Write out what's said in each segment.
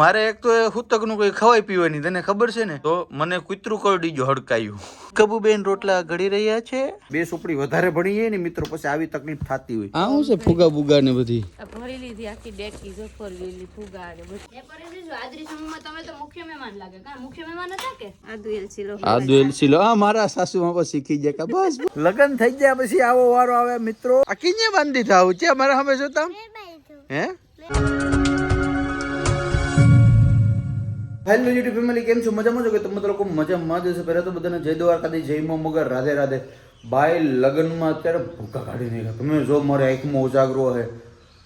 મારે એક તો હુતક હુતકનું કોઈ ખવાય પીવાની તને ખબર છે ને? તો મને કૂતરું કરડી ગયો હડકાયું. કબુબેન રોટલા ઘડી રહ્યા છે. બે સુપડી વધારે ભણી જાય ને મિત્રો પછી આવી તકલીફ થતી હોય. આ શું છે ફુગા બુગા ને બધી? ભરી લીધી આખી ડેકી જો ફોર લીલી ફુગા ને બધી. એ પર જો આદરી સમૂહમાં તમે તો મુખ્ય મહેમાન લાગે. કા મુખ્ય મહેમાન હતા કે? આદુ એલસી લો આદુ એલસી લો આ મારા સાસુ માં પછી શીખી જાય કે બસ લગન થઈ ગયા પછી આવો વારો આવે મિત્રો. આ કિને બાંધી થાવ છે મારા સામે જોતા? હે? હેલો યુટ્યુબ ફેમિલી કેમ છો? મજામાં છો કે તમે લોકો મજામાં જ હશે. પહેલાં તો બધાને જય દ્વારકાથી જય મો મગર, રાધે રાધે. ભાઈ, લગ્નમાં અત્યારે ભૂકા કાઢી નાખ્યા. તમે જો, મારે આંખમાં ઉજાગરો હે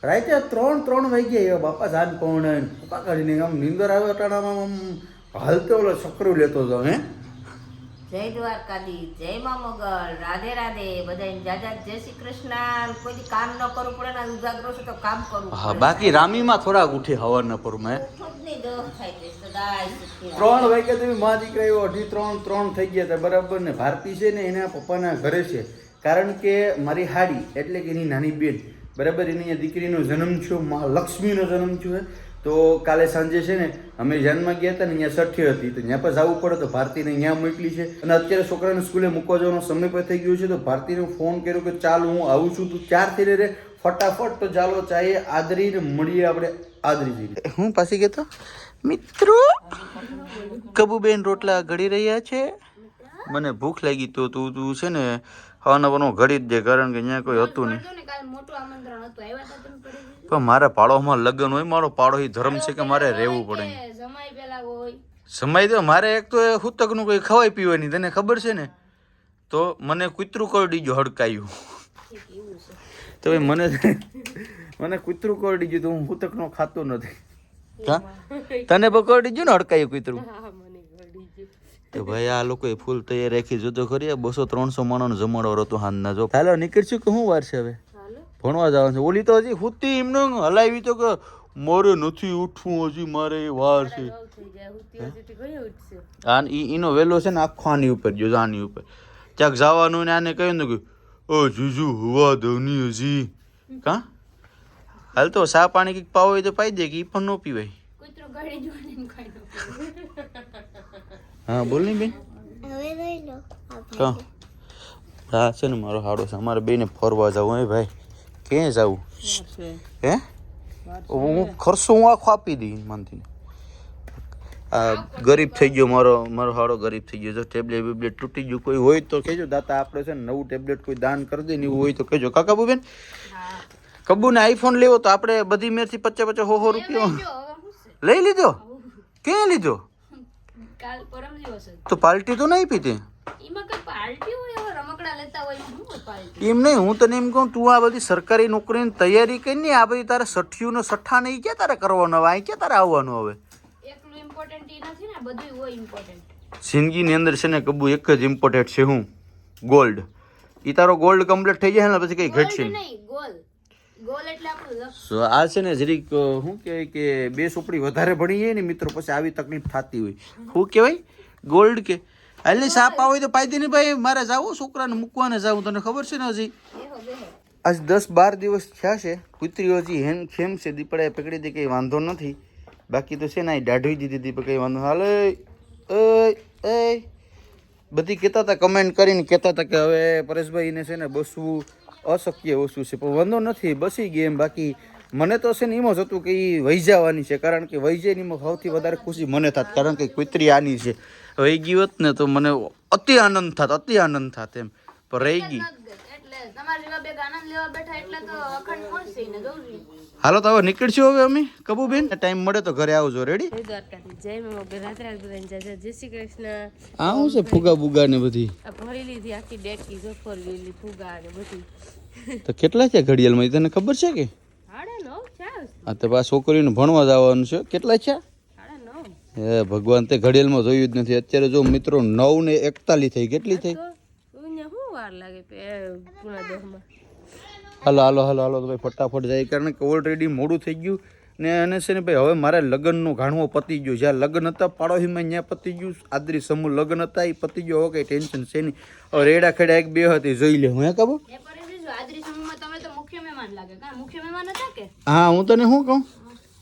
રાતે ત્રણ ત્રણ વાગી આવ્યા બાપા સાંજ પહોંચે ભૂકા કાઢી નાખ્યા. આમ નીંદર આવે અટાણામાં હાલતો ઓલો સકરું લેતો હતો, હે? જય દ્વારકાધી જય મા મોગલ રાધે રાધે બધાને જાજા જય શ્રી કૃષ્ણ. કોઈ કામ ન કરવું પડે ને ઉજાગરો છે તો કામ કરવું હા બાકી રામીમાં થોડાક ઉઠી હવારના પર મેં. ત્રણ વાગ્યા તમે મા દીકરા એવો અઢી ત્રણ ત્રણ થઈ ગયા હતા બરાબર ને? ભારતી છે ને એના પપ્પાના ઘરે છે. કારણ કે મારી હાડી એટલે કે એની નાની બેન બરાબર એની દીકરીનો જન્મ થયો મહાલક્ષ્મીનો જન્મ થયો હે. તો કાલે સાંજે છે ને, અમે જાનમાં ગયા હતા ને, અહીંયા સઠ્ઠી હતી. તો ત્યાં પર જવું પડે તો ભારતીને અહીંયા મોકલી છે. અને અત્યારે છોકરાને સ્કૂલે મૂકવા જવાનો સમય પર થઈ ગયો છે, તો ભારતીને ફોન કર્યો કે, ચાલ, હું આવું છું, તું ચારથી રે ફટાફટ તો ચાલો ચાહીએ આદરીને મળીએ આપણે આદરી જઈએ હું પાછી કહેતો મિત્રો, કબુબેન રોટલા ઘડી રહ્યા છે. મને ભૂખ લાગી તો તું તું છે ને બનો ઘડી જ દે, કારણ કે અહીંયા કોઈ હતું નહીં. પણ મારા પાડોમાં લગ્ન હોય મારો પાડો એ ધર્મ છે કે મારે રહેવું પડે. સમાય તો મારે એક તો હુતકનું કોઈ ખવાય પીવાની તને ખબર છે ને? તો મને કૂતરું કરડી ગયો હડકાયું. તો મને મને કૂતરું કરડી ગયું તો હું હુતકનો ખાતો નથી. તને પકડી ગયું ને હડકાયું કૂતરું? તો ભાઈ આ લોકોએ ફૂલ તૈયાર રાખી જોતો ખરી બસો ત્રણસો માણસ જમાડો હતો હાંજના જો. હાલો નીકળશું કે શું વાર છે હવે? ભણવા જવાનું છે. ઓલી તો હજી હુતી એમને હલાવી તો કે મારે નથી ઉઠવું હજી મારે વાર છે. આ ઈ ઈનો વેલો છે ને આખો આની ઉપર જો આની ઉપર. ક્યાંક જવાનું ને આને કહ્યું ને કે ઓ જુજુ હુવા દવની હજી. કા? હાલ તો સા પાણી કંઈક પાવો હોય તો પાઈ દે કે ઈ પણ ન પીવાય. કૂતરો ગળી જોઈને ખાઈ નો હા બોલની બેન. હા છે ને મારો હાડો છે. અમારે બેને ફરવા જવું હે ભાઈ. ક્યાં જવું હે? હું ખર્ચો હું આખો આપી દઈ માનથી આ ગરીબ થઈ ગયો મારો મારો હાડો ગરીબ થઈ ગયો. જો ટેબ્લેટ બેબ્લેટ તૂટી ગયું કોઈ હોય તો કહેજો. દાતા આપણે છે ને નવું ટેબ્લેટ કોઈ દાન કરી દે ને એવું હોય તો કહેજો. કાકા બુબેન? હા. કબૂને આઈફોન લેવો તો આપણે બધી મેરથી પચાસ પચાસ હો હો રૂપિયા લઈ લીધો? ક્યાં લીધો? તો પાર્ટી તો નહીં પીતી એમાં નહીં હું તને એમ કહું તું આ બધી સરકારી નોકરીની તૈયારી કરી ને આ બધી તારે સઠિયું ને સઠ્ઠા નહીં ક્યાં તારે કરવાનું હવે? અહીં ક્યાં તારે આવવાનું હવે? જિંદગીની અંદર છે ને કબુ એક જ ઇમ્પોર્ટન્ટ છે હું? ગોલ્ડ એ તારો ગોલ્ડ કમ્પ્લીટ થઈ જાય ને પછી કઈ ઘટશે નહીં. આ છે ને જરીક શું કહેવાય કે બે સોપડી વધારે ભણી જાય ને મિત્રો પછી આવી તકલીફ થતી હોય. શું કહેવાય? ગોલ્ડ કે? એટલે સાપ આવે તો પાઈ ને ભાઈ, મારે જાવું, છોકરાને મૂકવાને જાવું, તને ખબર છે ને હજી? આજ દસ બાર દિવસ થયા છે કૂતરી હજી હેમ ખેમ છે, દીપડાએ પકડી દે કંઈ વાંધો નથી. બાકી તો છે ને આ દાઢી દીધી પણ કંઈ વાંધો હાલે એ બધી કહેતા હતા કમેન્ટ કરીને કહેતા હતા કે હવે પરેશભાઈને છે ને બસવું અશક્ય વસ્તુ છે, પણ વાંધો નથી, બસી ગઈ બાકી મને તો છે ને એમ જ હતું કે એ વહી જવાની છે, કારણ કે વહી સૌથી વધારે ખુશી મને થાત, કારણ કે કૂતરી આની છે. વહી ગઈ હોત ને તો મને અતિ આનંદ થાત અતિ આનંદ થાત એમ. પણ રહી ગઈ. એટલે તમારા જેવા બે આનંદ લેવા બેઠા એટલે તો અખંડ મળશે ને જવું જોઈએ હાલો તો હવે નીકળશું હવે અમે કબુબેન? ટાઈમ મળે તો ઘરે આવજો રેડી જય દ્વારકાથી જય મમ્મી રાત રાત બધાને જય જય શ્રી કૃષ્ણ. આ શું છે ફુગા બુગા ને બધી? ભરી લીધી આખી ડેકી જો ફોર ફુગા ને બધી. તો કેટલા છે ઘડિયાળમાં તને ખબર છે કે? હા તો પા છોકરીને ભણવા જવાનું છે કેટલા છે? હે ભગવાન તે ઘડિયાળમાં જોયું જ નથી. અત્યારે જો મિત્રો નવ ને એકતાલીસ થઈ કેટલી થઈ? હાલો હાલો હાલો હાલો તો ભાઈ ફટાફટ જાય. કારણ કે ઓલરેડી મોડું થઈ ગયું. ને એને છે ને ભાઈ હવે મારે લગ્નનું ઘાણવો પતી ગયો. જ્યાં લગ્ન હતા પાડોશીમાં ત્યાં પતી ગયું. આદરી સમૂહ લગ્ન હતા એ પતી ગયો. હવે કંઈ ટેન્શન છે નહીં. હવે રેડા ખેડા એક બે હતી જોઈ લે. હું હે કબો? એ પર દીધું આદરી સમૂહમાં તમે તો મુખ્ય મહેમાન લાગે. કા મુખ્ય મહેમાન હતા કે? હા હું તને શું કહું?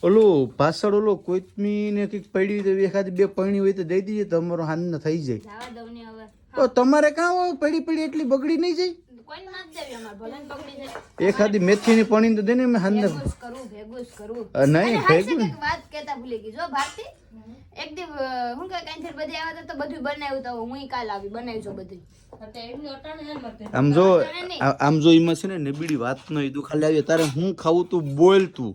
ઓલું પાછળ ઓલો કોઈતમી ને કંઈક પડી તો એખાદી બે પૈણી હોય તો દઈ દઈએ તો અમારો હાન થઈ જાય. જવા દઉં ને હવે. તો તમારે કાં હોય? પડી પડી એટલી બગડી નહીં જાય? એખાદી મેથી ની અમારે ભલે ને પકડી જાય. એખાદી મેથીની પણી તો દેને હાન ન નહીં, ભેગું. વાત કેતા ભૂલી ગઈ જો ભારતી. એક દી હું કહે કાંઈ બધે આવ્યા તો બધું બનાવ્યું તો હું કાલ આવી બનાવ્યું છું બધું. આમ જો આમ જો એમાં છે ને નબીડી વાત નો તું ખાલી આવી તારે હું ખાવું તું બોલ તું.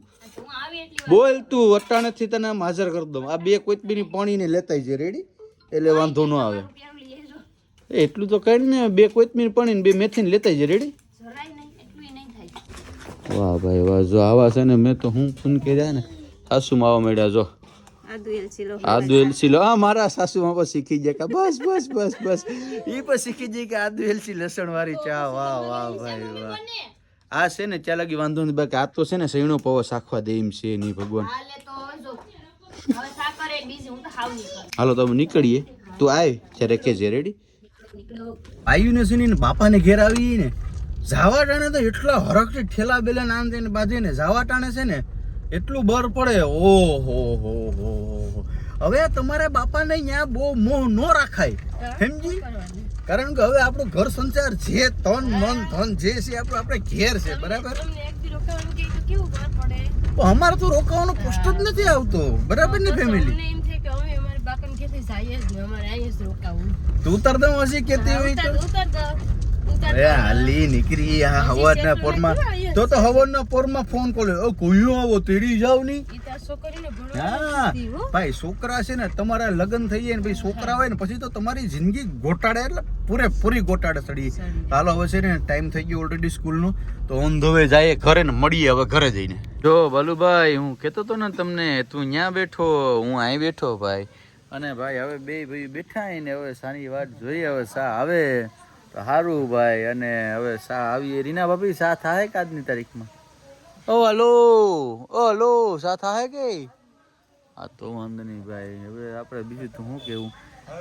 બોલ તું અટાણેથી તને આમ હાજર કરી દઉં. આ બે કોઈતમીની પાણી ને લેતા છે રેડી એટલે વાંધો ન આવે. એટલું તો કઈ ને બે કોઈતમીની પાણી ને બે મેથી ને લેતા છે રેડી જરાય નહીં એટલું નહીં થાય. વાહ ભાઈ વાહ. જો આવા છે ને મેં તો હું ફોન કર્યા ને સાસુ માવા મળ્યા જો. આદુ આદુ એલસી લો. હા મારા સાસુમાં પણ શીખી જાય કે બસ બસ બસ બસ. એ પણ શીખી જાય કે આદુ એલસી લસણ વાળી ચા. વાહ વાહ ભાઈ વાહ. આ છે ને ચા લાગી વાંધો નહીં બાકી આ તો છે ને સૈણો પવો સાખવા દે એમ છે નહીં ભગવાન. હાલે તો નીકળીએ. તું આય ત્યારે કે જે રેડી આયુ ને સુની ને બાપાને ઘેર આવી ને જાવા ટાણે તો એટલા હરખથી ઠેલા બેલા નામ થઈને બાજે ને જાવા ટાણે છે ને એટલું બર પડે. ઓ હો હો હો હો. હવે તમારા બાપાને ત્યાં બહુ મોહ ન રાખાય. સમજી? કારણ કે હવે આપણું ઘર સંસાર જે તન મન ધન જે છે આપણું આપણે ઘેર છે બરાબર? અમારે તો રોકાવાનો પ્રશ્ન જ નથી આવતો બરાબર ને ફેમિલી અહીંયા તું ઉતર દઉં હશે કેતી હોય તો. ઉતર અરે હાલી નીકળી આ હવારના પોરમાં. તો તો હવારના પોરમાં ફોન કોલે ઓ કોયો આવો તેડી જાવની. હા. ભાઈ છોકરા છે ને તમારા લગ્ન થઈ જાય ને ભાઈ છોકરા હોય ને પછી તો તમારી જિંદગી ગોટાડે એટલે પૂરેપૂરી ગોટાડે સડી. હાલો હવે છે ને ટાઈમ થઈ ગયો ઓલરેડી સ્કૂલનો તો ઓન ધ વે જાય ઘરે ને મળીએ હવે ઘરે જઈને. જો બાલુભાઈ હું કહેતો તો ને તમને તું ત્યાં બેઠો? હું અહીં બેઠો ભાઈ? અને ભાઈ હવે બે ભાઈ બેઠા ને હવે સાની વાત જોઈએ હવે સા આવે. સારું ભાઈ, અને હવે સા આવીએ. રીના ભાભી, સા થાય કે આજની તારીખમાં? ઓ, હલો! ઓ, હલો! સા થાય કે? આ તો વાંધો નહીં ભાઈ. હવે આપણે બીજું તો શું કેવું?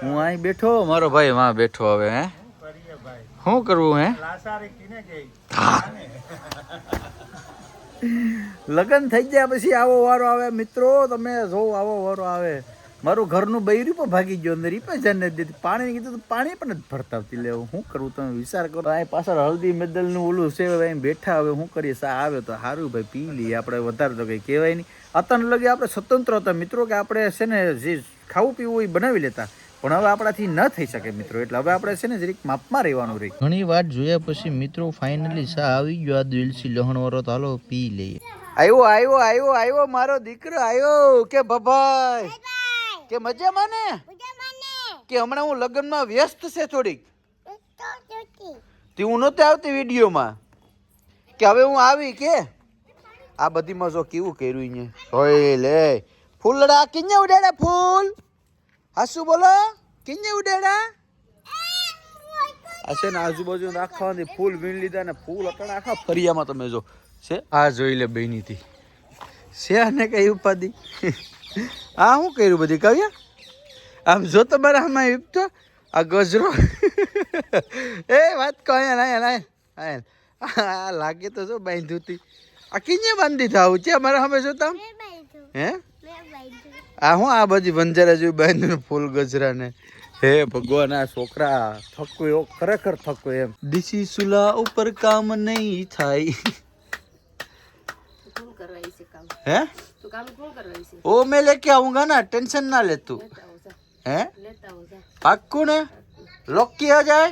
હું અહીં બેઠો? મારો ભાઈ વાં બેઠો હવે, હે? શું કરવું, હે? લગ્ન થઈ ગયા પછી આવો વારો આવે. મિત્રો, તમે જો આવો વારો આવે. મારું ઘરનું બૈરું પણ ભાગી ગયો અંદર. એ પણ જને દીધી પાણી કીધું તો પાણી પણ નથી ભરતા આવતી. લે હું કરું? તમે વિચાર કરો. અહીં પાછળ હળદી મેદલનું ઓલું છે અહીં બેઠા હવે શું કરીએ? સા આવે તો સારું ભાઈ પી લઈએ. આપણે વધારે તો કંઈ કહેવાય નહીં. અત્યાર લગી આપણે સ્વતંત્ર હતા મિત્રો કે આપણે છે ને જે ખાવું પીવું એ બનાવી લેતા. પણ હવે આપણાથી ન થઈ શકે મિત્રો. એટલે હવે આપણે છે ને જરીક માપમાં રહેવાનું રહી. ઘણી વાત જોયા પછી મિત્રો ફાઇનલી સા આવી ગયો આ દિલસી લહણ વરો તો હાલો પી લઈએ. આવ્યો આવ્યો આવ્યો આવ્યો મારો દીકરો આવ્યો કે ભભાઈ કે મજામાં ને કે હમણાં હું લગ્નમાં વ્યસ્ત છે થોડીક? તે હું નહોતી આવતી વિડીયોમાં. કે હવે હું આવી કે? આ બધીમાં જો કેવું કર્યું અહીંયા? હોય લે. ફૂલડા કિંજે ઉડાડ્યા ફૂલ? હાસુ બોલો. કિંજે ઉડાડ્યા આ છે ને આજુબાજુ રાખવાની ફૂલ વીણ લીધા ને ફૂલ અટણ આખા ફરિયામાં તમે જો. છે? આ જોઈ લે બહેનીથી છે ને કઈ ઉપાધિ? આ શું કર્યું બધી કવ્યા? આમ જો તમારા આમાં ઈપતો આ ગજરો. એ વાત કહો અહીંયા અહીંયા આ લાગે તો શું બાંધ્યું હતી આ કિંજે બાંધી થાવું છે અમારા સામે જોતા? હે? આ હું આ બધી બંજારા જેવું બાંધ્યું ફૂલ ગજરાને. હે ભગવાન આ છોકરા થકું એવો ખરેખર થકું એમ. દીસી સુલા ઉપર કામ નહીં થાય. કોણ કરવાય છે હે? તો કામ કોણ કરવાય છે ओ मैं लेके आऊंगा ना टेंशन ना ले तू લેતા આવો જા हैं લેતા આવો જા पाक्कू ने लॉक किया जाए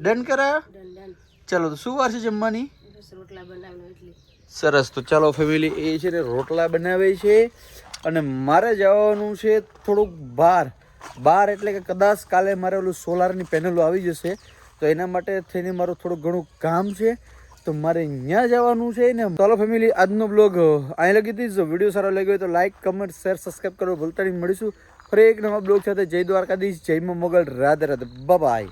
डन करा ડન ડન ચલો તો શું વાર છે જમવાની બસ રોટલા બનાવવાનો એટલે સરસ તો ચાલો ફેમિલી એ છે ને રોટલા બનાવે છે અને મારે જવાનું છે થોડુંક બહાર બહાર એટલે કે કદાચ કાલે મારે ઓલું સોલારની પેનલો આવી જશે તો એના માટે થઈને મારું થોડું ઘણું કામ છે તો મારે અહીંયા જવાનું છે ને ચાલો ફેમિલી આજનો બ્લોગ અહીં લગી દીધો વીડિયો સારો લાગ્યો હોય તો લાઈક કમેન્ટ શેર સબસ્ક્રાઈબ કરો ભૂલતા નહીં. મળીશું ફરી એક નવા બ્લોગ સાથે. જય દ્વારકાધીશ, જય મોગલ. રાધે રાધે. બાય